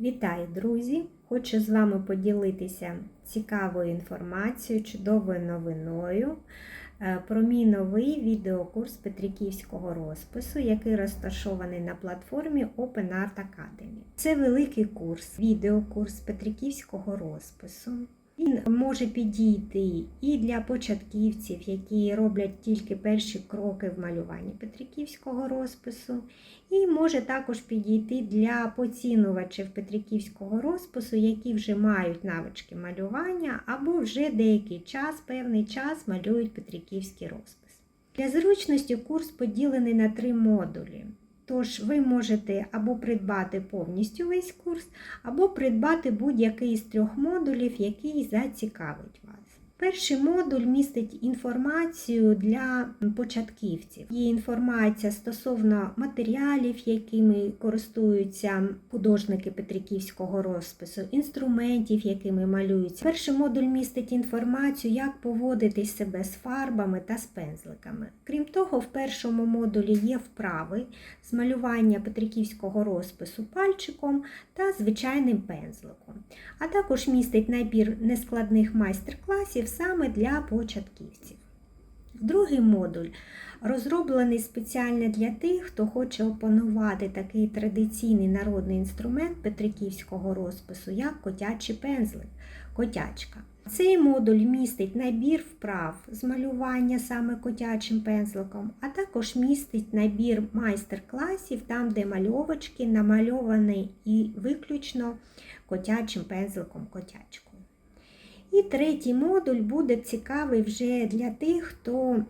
Вітаю, друзі! Хочу з вами поділитися цікавою інформацією, чудовою новиною е, про мій новий відеокурс Петриківського розпису, який розташований на платформі Open Art Academy. Це великий курс, відеокурс Петриківського розпису. Він може підійти і для початківців, які роблять тільки перші кроки в малюванні Петриківського розпису, і може також підійти для поцінувачів Петриківського розпису, які вже мають навички малювання або вже деякий час, певний час малюють Петриківський розпис. Для зручності курс поділений на три модулі. Тож ви можете або придбати повністю весь курс, або придбати будь-який з трьох модулів, який зацікавить вас. Перший модуль містить інформацію для початківців. Є інформація стосовно матеріалів, якими користуються художники Петриківського розпису, інструментів, якими малюються. Перший модуль містить інформацію, як поводити себе з фарбами та з пензликами. Крім того, в першому модулі є вправи з малювання Петриківського розпису пальчиком та звичайним пензликом. А також містить набір нескладних майстер-класів саме для початківців. Другий модуль розроблений спеціально для тих, хто хоче опанувати такий традиційний народний інструмент петриківського розпису, як котячий пензлик, котячка. Цей модуль містить набір вправ з малювання саме котячим пензликом, а також містить набір майстер-класів, там, де мальовочки намальовані і виключно котячим пензликом котячкою. І третій модуль буде цікавий вже для тих, хто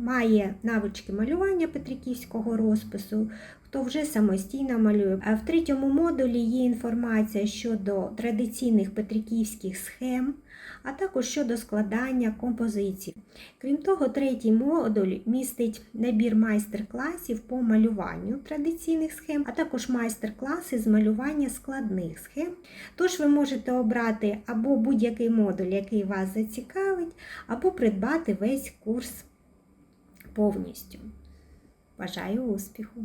має навички малювання петриківського розпису, хто вже самостійно малює. А в третьому модулі є інформація щодо традиційних петриківських схем, а також щодо складання композицій. Крім того, третій модуль містить набір майстер-класів по малюванню традиційних схем, а також майстер-класи з малювання складних схем. Тож ви можете обрати або будь-який модуль, який вас зацікавить, або придбати весь курс повністю. Бажаю успіху!